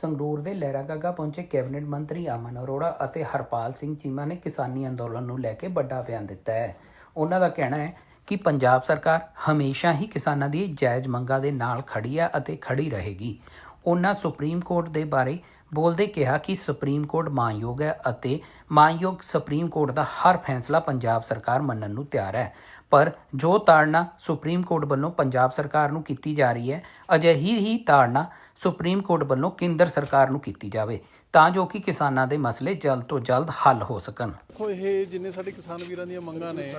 ਸੰਗਰੂਰ ਦੇ ਲਹਿਰਾਗਾਗਾ ਪਹੁੰਚੇ ਕੈਬਨਿਟ ਮੰਤਰੀ ਅਮਨ ਅਰੋੜਾ ਅਤੇ ਹਰਪਾਲ ਸਿੰਘ ਚੀਮਾ ਨੇ ਕਿਸਾਨੀ ਅੰਦੋਲਨ ਨੂੰ ਲੈ ਕੇ ਵੱਡਾ ਬਿਆਨ ਦਿੱਤਾ ਹੈ। ਉਹਨਾਂ ਦਾ ਕਹਿਣਾ ਹੈ ਕਿ ਪੰਜਾਬ ਸਰਕਾਰ ਹਮੇਸ਼ਾ ਹੀ ਕਿਸਾਨਾਂ ਦੀ ਜਾਇਜ਼ ਮੰਗਾਂ ਦੇ ਨਾਲ ਖੜੀ ਹੈ ਅਤੇ ਖੜੀ ਰਹੇਗੀ। ਉਹਨਾਂ ਸੁਪਰੀਮ ਕੋਰਟ ਦੇ ਬਾਰੇ ਬੋਲਦੇ ਕਿਹਾ ਕਿ ਸੁਪਰੀਮ ਕੋਰਟ ਮਾਨਯੋਗ ਹੈ ਅਤੇ ਮਾਨਯੋਗ ਸੁਪਰੀਮ ਕੋਰਟ ਦਾ ਹਰ ਫੈਸਲਾ ਪੰਜਾਬ ਸਰਕਾਰ ਮੰਨਣ ਨੂੰ ਤਿਆਰ ਹੈ। ਪਰ ਜੋ ਤਾੜਨਾ ਸੁਪਰੀਮ ਕੋਰਟ ਵੱਲੋਂ ਪੰਜਾਬ ਸਰਕਾਰ ਨੂੰ ਕੀਤੀ ਜਾ ਰਹੀ ਹੈ, ਅਜਿਹੀ ਹੀ ਤਾੜਨਾ ਸੁਪਰੀਮ ਕੋਰਟ ਵੱਲੋਂ ਕੇਂਦਰ ਸਰਕਾਰ ਨੂੰ ਕੀਤੀ ਜਾਵੇ ਤਾਂ ਜੋ ਕਿ ਕਿਸਾਨਾਂ ਦੇ ਮਸਲੇ ਜਲਦ ਤੋਂ ਜਲਦ ਹੱਲ ਹੋ ਸਕਣ। ਦੇਖੋ, ਇਹ ਜਿੰਨੇ ਸਾਡੇ ਕਿਸਾਨ ਵੀਰਾਂ ਦੀਆਂ ਮੰਗਾਂ ਨੇ,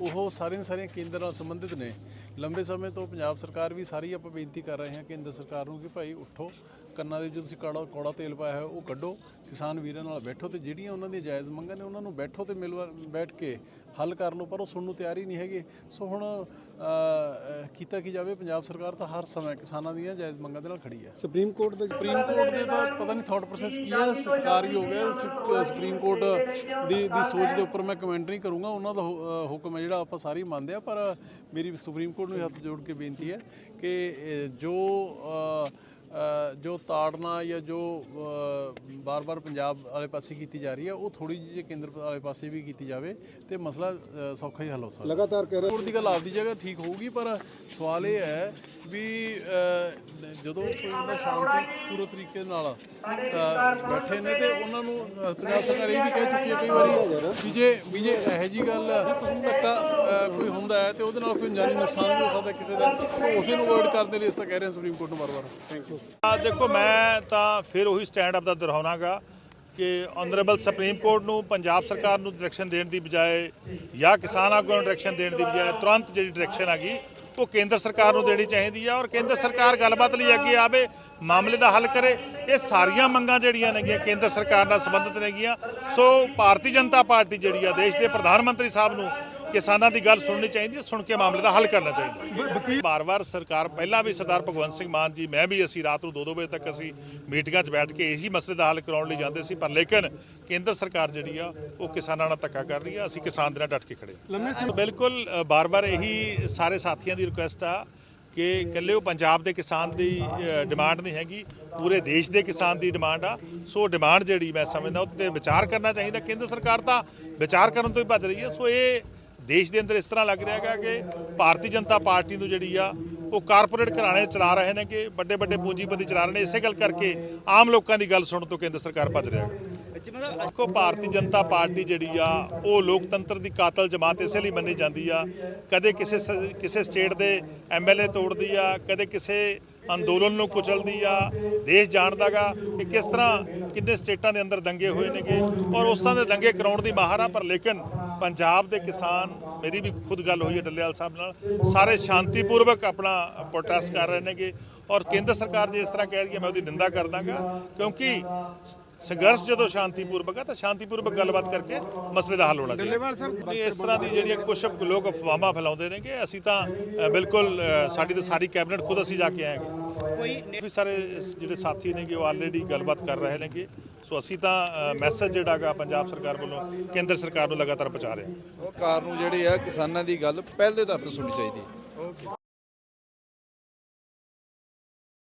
ਉਹ ਸਾਰੀਆਂ ਸਾਰੀਆਂ ਕੇਂਦਰ ਨਾਲ ਸੰਬੰਧਿਤ ਨੇ। ਲੰਬੇ ਸਮੇਂ ਤੋਂ ਪੰਜਾਬ ਸਰਕਾਰ ਵੀ ਸਾਰੀ ਆਪਾਂ ਬੇਨਤੀ ਕਰ ਰਹੇ ਹਾਂ ਕੇਂਦਰ ਸਰਕਾਰ ਨੂੰ ਕਿ ਭਾਈ ਉੱਠੋ, ਕੰਨਾਂ ਦੇ ਜੋ ਤੁਸੀਂ ਕਾੜਾ ਕੌੜਾ ਤੇਲ ਪਾਇਆ ਹੈ ਉਹ ਕੱਢੋ ਕਿਸਾਨ ਵੀਰਾਂ ਨਾਲ ਬੈਠੋ ਤੇ ਜਿਹੜੀਆਂ ਉਹਨਾਂ ਦੀਆਂ ਜਾਇਜ਼ ਮੰਗਾਂ ਨੇ ਉਹਨਾਂ ਨੂੰ ਬੈਠੋ ਤੇ ਮਿਲ ਬੈਠ ਕੇ ਹੱਲ ਕਰ ਲਓ ਪਰ ਉਹ ਸੁਣਨ ਨੂੰ ਤਿਆਰ ਹੀ ਨਹੀਂ ਹੈਗੇ। ਸੋ ਹੁਣ ਕੀਤਾ ਕੀ ਜਾਵੇ? ਪੰਜਾਬ ਸਰਕਾਰ ਤਾਂ ਹਰ ਸਮੇਂ ਕਿਸਾਨਾਂ ਦੀਆਂ ਜਾਇਜ਼ ਮੰਗਾਂ ਦੇ ਨਾਲ ਖੜੀ ਹੈ। ਸੁਪਰੀਮ ਕੋਰਟ ਦੇ ਸੁਪਰੀਮ ਕੋਰਟ ਦੇ ਤਾਂ ਪਤਾ ਨਹੀਂ ਥਾਟ ਪ੍ਰੋਸੈਸ ਕੀ ਹੈ ਸਰਕਾਰ ਹੀ। ਹੋ ਗਿਆ ਸੁਪਰੀਮ ਕੋਰਟ ਦੀ ਦੀ ਸੋਚ ਦੇ ਉੱਪਰ ਮੈਂ ਕਮੈਂਟ ਨਹੀਂ ਕਰੂੰਗਾ ਉਹਨਾਂ ਦਾ ਹੁਕਮ ਹੈ ਜਿਹੜਾ ਆਪਾਂ ਸਾਰੇ ਮੰਨਦੇ ਆ ਪਰ ਮੇਰੀ ਸੁਪਰੀਮ ਕੋਰਟ ਨੂੰ ਹੱਥ ਜੋੜ ਕੇ ਬੇਨਤੀ ਹੈ ਕਿ ਜੋ ਜੋ ਤਾੜਨਾ ਜਾਂ ਜੋ ਬਾਰ-ਬਾਰ ਪੰਜਾਬ ਵਾਲੇ ਪਾਸੇ ਕੀਤੀ ਜਾ ਰਹੀ ਹੈ ਉਹ ਥੋੜੀ ਜਿਹੀ ਕੇਂਦਰ ਵਾਲੇ ਪਾਸੇ ਵੀ ਕੀਤੀ ਜਾਵੇ ਤੇ ਮਸਲਾ ਸੌਖਾ ਹੀ ਹੱਲ ਹੋ ਸਕਦਾ। ਲਗਾਤਾਰ ਕਹਿ ਰਹੇ ਕੋਰਟ ਦੀ ਗੱਲ ਆਪਦੀ ਜਗ੍ਹਾ ਠੀਕ ਹੋਊਗੀ ਪਰ ਸਵਾਲ ਇਹ ਹੈ ਵੀ ਜਦੋਂ ਕੋਈ ਬੰਦਾ ਸ਼ਾਂਤੀ ਪੂਰੇ ਤਰੀਕੇ ਨਾਲ ਬੈਠੇ ਨੇ ਤੇ ਉਹਨਾਂ ਨੂੰ ਪੰਜਾਬ ਸਰਕਾਰ ਇਹ ਵੀ ਕਹਿ ਚੁੱਕੀ ਹੈ ਕਈ ਵਾਰੀ ਵੀ ਜੇ ਵੀ ਜੇ ਇਹੋ ਜੀ ਗੱਲ ਧੱਕਾ ਹੁੰਦਾ ਹੈ ਤੇ ਉਹਦੇ ਨਾਲ ਕੋਈ ਜਾਨੀ ਨੁਕਸਾਨ ਵੀ ਹੋ ਸਕਦਾ ਕਿਸੇ ਦਾ। ਉਸੇ ਨੂੰ ਅਵੋਇਡ ਕਰਨ ਦੇ ਲਈ ਇਸ ਤਾਂ ਕਹਿ ਰਹੇ ਹਾਂ ਸੁਪਰੀਮ ਕੋਰਟ ਨੂੰ ਵਾਰ-ਵਾਰ। ਥੈਂਕ ਯੂ ਆ ਦੇਖੋ, ਮੈਂ ਤਾਂ ਫਿਰ ਉਹੀ ਸਟੈਂਡ ਅਪ ਦਾ ਦੁਹਰਾਉਣਾਗਾ ਕਿ ਆਨਰੇਬਲ ਸੁਪਰੀਮ ਕੋਰਟ ਨੂੰ, ਪੰਜਾਬ ਸਰਕਾਰ ਨੂੰ ਡਾਇਰੈਕਸ਼ਨ ਦੇਣ ਦੀ ਬਜਾਏ ਜਾਂ ਕਿਸਾਨ ਆਗੂਆਂ ਨੂੰ ਡਾਇਰੈਕਸ਼ਨ ਦੇਣ ਦੀ ਬਜਾਏ ਤੁਰੰਤ ਜਿਹੜੀ ਡਾਇਰੈਕਸ਼ਨ ਆ ਗਈ, ਉਹ ਕੇਂਦਰ ਸਰਕਾਰ ਨੂੰ ਦੇਣੀ ਚਾਹੀਦੀ ਆ ਔਰ ਕੇਂਦਰ ਸਰਕਾਰ ਗੱਲਬਾਤ ਲਈ ਅੱਗੇ ਆਵੇ, ਮਾਮਲੇ ਦਾ ਹੱਲ ਕਰੇ। ਇਹ ਸਾਰੀਆਂ ਮੰਗਾਂ ਜਿਹੜੀਆਂ ਨੇਗੀਆਂ ਕੇਂਦਰ ਸਰਕਾਰ ਨਾਲ ਸੰਬੰਧਿਤ ਨੇਗੀਆਂ। ਸੋ ਭਾਰਤੀ ਜਨਤਾ ਪਾਰਟੀ ਜਿਹੜੀ ਆ, ਦੇਸ਼ ਦੇ ਪ੍ਰਧਾਨ ਮੰਤਰੀ ਸਾਹਿਬ ਨੂੰ ਕਿਸਾਨਾਂ ਦੀ ਗੱਲ ਸੁਣਨੀ ਚਾਹੀਦੀ ਹੈ ਸੁਣ ਕੇ ਮਾਮਲੇ ਦਾ ਹੱਲ ਕਰਨਾ ਚਾਹੀਦਾ ਬਾਰ-ਬਾਰ ਸਰਕਾਰ ਪਹਿਲਾਂ ਵੀ ਸਰਦਾਰ ਭਗਵੰਤ ਸਿੰਘ ਮਾਨ ਜੀ ਮੈਂ ਵੀ ਅਸੀਂ ਰਾਤ ਨੂੰ 2-2 ਵਜੇ ਤੱਕ ਅਸੀਂ ਮੀਟਿੰਗਾਂ 'ਚ ਬੈਠ ਕੇ ਇਹੀ ਮਸਲੇ ਦਾ ਹੱਲ ਕਰਾਉਣ ਲਈ ਜਾਂਦੇ ਸੀ ਪਰ ਲੇਕਿਨ ਕੇਂਦਰ ਸਰਕਾਰ ਜਿਹੜੀ ਆ ਉਹ ਕਿਸਾਨਾਂ ਨਾਲ ਧੱਕਾ ਕਰ ਰਹੀ ਆ ਅਸੀਂ ਕਿਸਾਨ ਦੇ ਨਾਲ ਡਟ ਕੇ ਖੜੇ ਹਾਂ। ਬਿਲਕੁਲ ਬਾਰ-ਬਾਰ ਇਹੀ ਸਾਰੇ ਸਾਥੀਆਂ ਦੀ ਰਿਕੁਐਸਟ ਆ ਕਿ ਇਕੱਲੇ ਉਹ ਪੰਜਾਬ ਦੇ ਕਿਸਾਨ ਦੀ ਡਿਮਾਂਡ ਨਹੀਂ ਹੈਗੀ ਪੂਰੇ ਦੇਸ਼ ਦੇ ਕਿਸਾਨ ਦੀ ਡਿਮਾਂਡ ਆ। ਸੋ ਡਿਮਾਂਡ ਜਿਹੜੀ ਮੈਂ ਸਮਝਦਾ ਉਹ ਤੇ ਵਿਚਾਰ ਕਰਨਾ ਚਾਹੀਦਾ। ਕੇਂਦਰ ਸਰਕਾਰ ਤਾਂ ਵਿਚਾਰ ਕਰਨ ਤੋਂ ਹੀ ਭੱਜ ਰਹੀ ਹੈ ਸੋ ਇਹ ਦੇਸ਼ ਦੇ ਅੰਦਰ ਇਸ ਤਰ੍ਹਾਂ ਲੱਗ ਰਿਹਾ ਹੈਗਾ ਕਿ ਭਾਰਤੀ ਜਨਤਾ ਪਾਰਟੀ ਨੂੰ ਜਿਹੜੀ ਆ ਉਹ ਕਾਰਪੋਰੇਟ ਘਰਾਣੇ ਚਲਾ ਰਹੇ ਨੇ ਕਿ ਵੱਡੇ ਵੱਡੇ ਪੂੰਜੀਪਤੀ ਚਲਾ ਰਹੇ ਨੇ। ਇਸੇ ਗੱਲ ਕਰਕੇ ਆਮ ਲੋਕਾਂ ਦੀ ਗੱਲ ਸੁਣਨ ਤੋਂ ਕੇਂਦਰ ਸਰਕਾਰ ਭੱਜ ਰਿਹਾ ਹੈ ਦੇਖੋ ਭਾਰਤੀ ਜਨਤਾ ਪਾਰਟੀ ਜਿਹੜੀ ਆ ਉਹ ਲੋਕਤੰਤਰ ਦੀ ਕਾਤਲ ਜਮਾਤ ਇਸੇ ਲਈ ਮੰਨੀ ਜਾਂਦੀ ਆ। ਕਦੇ ਕਿਸੇ ਕਿਸੇ ਸਟੇਟ ਦੇ ਐਮਐਲਏ ਤੋੜਦੀ ਆ ਕਦੇ ਕਿਸੇ ਅੰਦੋਲਨ ਨੂੰ ਕੁਚਲਦੀ ਆ। ਦੇਸ਼ ਜਾਣਦਾਗਾ ਕਿ ਕਿਸ ਤਰ੍ਹਾਂ ਕਿੰਨੇ ਸਟੇਟਾਂ ਦੇ ਅੰਦਰ ਦੰਗੇ ਹੋਏ ਨੇਗੇ ਔਰ ਉਸਾਂ ਦੇ ਦੰਗੇ ਕਰਾਉਣ ਦੀ ਮਾਹਰ ਆ ਪਰ ਲੇਕਿਨ ਪੰਜਾਬ ਦੇ ਕਿਸਾਨ, ਮੇਰੀ ਵੀ ਖੁਦ ਗੱਲ ਹੋਈ ਹੈ ਡੱਲੇਵਾਲ ਸਾਹਿਬ ਨਾਲ, ਸਾਰੇ ਸ਼ਾਂਤੀਪੂਰਵਕ ਆਪਣਾ ਪ੍ਰੋਟੈਸਟ ਕਰ ਰਹੇ ਨੇਗੇ ਔਰ ਕੇਂਦਰ ਸਰਕਾਰ ਜੇ ਇਸ ਤਰ੍ਹਾਂ ਕਹਿ ਰਹੀ ਹੈ, ਮੈਂ ਉਹਦੀ ਨਿੰਦਾ ਕਰਦਾਗਾ ਕਿਉਂਕਿ ਸੰਘਰਸ਼ ਜਦੋਂ ਸ਼ਾਂਤੀਪੂਰਵਕ ਹੈ ਤਾਂ ਸ਼ਾਂਤੀਪੂਰਵਕ ਗੱਲਬਾਤ ਕਰਕੇ ਮਸਲੇ ਦਾ ਹੱਲ ਹੋਣਾ ਚਾਹੀਦਾ। ਇਸ ਤਰ੍ਹਾਂ ਦੀ ਜਿਹੜੀਆਂ ਕੁਝ ਲੋਕ ਅਫਵਾਹਾਂ ਫੈਲਾਉਂਦੇ ਨੇਗੇ ਅਸੀਂ ਤਾਂ ਬਿਲਕੁਲ ਸਾਡੀ ਤਾਂ ਸਾਰੀ ਕੈਬਨਿਟ ਖੁਦ ਅਸੀਂ ਜਾ ਕੇ ਆਏ ਹਾਂ ਕੋਈ ਵੀ ਸਾਰੇ ਜਿਹੜੇ ਸਾਥੀ ਨੇਗੇ ਉਹ ਆਲਰੇਡੀ ਗੱਲਬਾਤ ਕਰ ਰਹੇ ਨੇਗੇ। ਸੋ ਅਸੀਂ ਤਾਂ ਮੈਸੇਜ ਜਿਹੜਾਗਾ ਪੰਜਾਬ ਸਰਕਾਰ ਵੱਲੋਂ ਕੇਂਦਰ ਸਰਕਾਰ ਨੂੰ ਲਗਾਤਾਰ ਪਹੁੰਚਾ ਰਹੇ ਹਾਂ। ਸਰਕਾਰ ਨੂੰ ਜਿਹੜੇ ਆ ਕਿਸਾਨਾਂ ਦੀ ਗੱਲ ਪਹਿਲੇ ਦਰ ਤੋਂ ਸੁਣਨੀ ਚਾਹੀਦੀ ਹੈ।